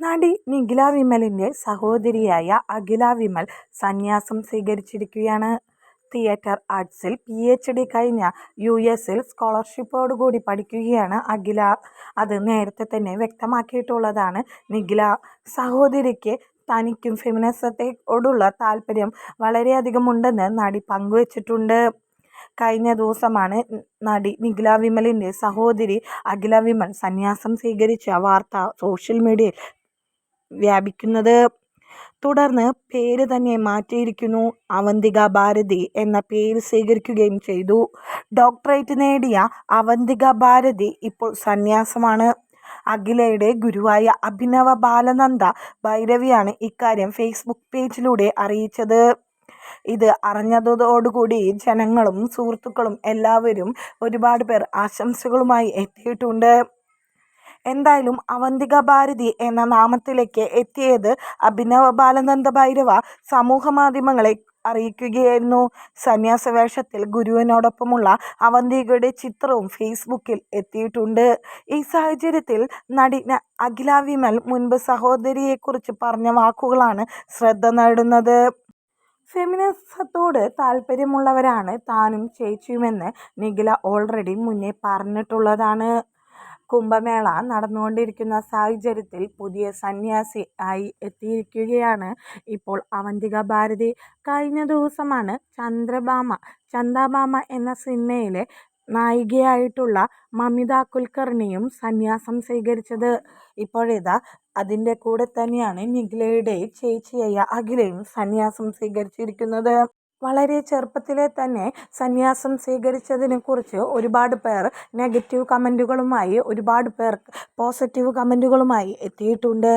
നടി നിഖില വിമലിന്റെ സഹോദരിയായ അഖില വിമൽ സന്യാസം സ്വീകരിച്ചിരിക്കുകയാണ്. തിയേറ്റർ ആർട്സിൽ പി. എച്ച്. ഡി കഴിഞ്ഞ യു. എസിൽ സ്കോളർഷിപ്പോടുകൂടി പഠിക്കുകയാണ് അഖില. അത് നേരത്തെ തന്നെ വ്യക്തമാക്കിയിട്ടുള്ളതാണ് നിഖില. സഹോദരിക്ക് തനിക്കും ഫെമിനിസത്തെയോടുള്ള താല്പര്യം വളരെയധികം ഉണ്ടെന്ന് നടി പങ്കുവച്ചിട്ടുണ്ട്. കഴിഞ്ഞ ദിവസമാണ് നടി നിഖില വിമലിന്റെ സഹോദരി അഖില വിമൽ സന്യാസം സ്വീകരിച്ച വാർത്ത സോഷ്യൽ മീഡിയയിൽ വ്യാപിക്കുന്നത്. തുടർന്ന് പേര് തന്നെ മാറ്റിയിരിക്കുന്നു. അവന്തിക ഭാരതി എന്ന പേര് സ്വീകരിക്കുകയും ചെയ്തു. ഡോക്ടറേറ്റ് നേടിയ അവന്തിക ഭാരതി ഇപ്പോൾ സന്യാസമാണ്. അഖിലയുടെ ഗുരുവായ അഭിനവ ബാലനന്ദ ഭൈരവിയാണ് ഇക്കാര്യം ഫേസ്ബുക്ക് പേജിലൂടെ അറിയിച്ചത്. ഇത് അറിഞ്ഞതോടുകൂടി ജനങ്ങളും സുഹൃത്തുക്കളും എല്ലാവരും ഒരുപാട് പേർ ആശംസകളുമായി എത്തിയിട്ടുണ്ട്. എന്തായാലും അവന്തിക ഭാരതി എന്ന നാമത്തിലേക്ക് എത്തിയത് അഭിനവ ബാലനന്ദ ഭൈരവ സമൂഹ മാധ്യമങ്ങളെ അറിയിക്കുകയായിരുന്നു. സന്യാസ വേഷത്തിൽ ഗുരുവിനോടൊപ്പമുള്ള അവന്തികയുടെ ചിത്രവും ഫേസ്ബുക്കിൽ എത്തിയിട്ടുണ്ട്. ഈ സാഹചര്യത്തിൽ നടി അഖില വിമൽ മുൻപ് സഹോദരിയെക്കുറിച്ച് പറഞ്ഞ വാക്കുകളാണ് ശ്രദ്ധ നേടുന്നത്. ഫെമിനിസത്തോട് താല്പര്യമുള്ളവരാണ് താനും ചേച്ചിയുമെന്ന് നിഖില ഓൾറെഡി മുന്നേ പറഞ്ഞിട്ടുള്ളതാണ്. കുംഭമേള നടന്നുകൊണ്ടിരിക്കുന്ന സാഹചര്യത്തിൽ പുതിയ സന്യാസി ആയി എത്തിയിരിക്കുകയാണ് ഇപ്പോൾ അവന്തിക ഭാരതി. കഴിഞ്ഞ ദിവസമാണ് ചന്ദ്രഭാമ ചന്ദാഭാമ എന്ന സിനിമയിലെ നായികയായിട്ടുള്ള മമിത കുൽക്കർണിയും സന്യാസം സ്വീകരിച്ചത്. ഇപ്പോഴിതാ അതിന്റെ കൂടെ തന്നെയാണ് നിഖിലയുടെ ചേച്ചിയായ അഖിലയും സന്യാസം സ്വീകരിച്ചിരിക്കുന്നത്. വളരെ ചെറുപ്പത്തിലെ തന്നെ സന്യാസം സ്വീകരിച്ചതിനെക്കുറിച്ച് ഒരുപാട് പേർ നെഗറ്റീവ് കമന്റുകളുമായി ഒരുപാട് പേർ പോസിറ്റീവ് കമന്റുകളുമായി എത്തിയിട്ടുണ്ട്.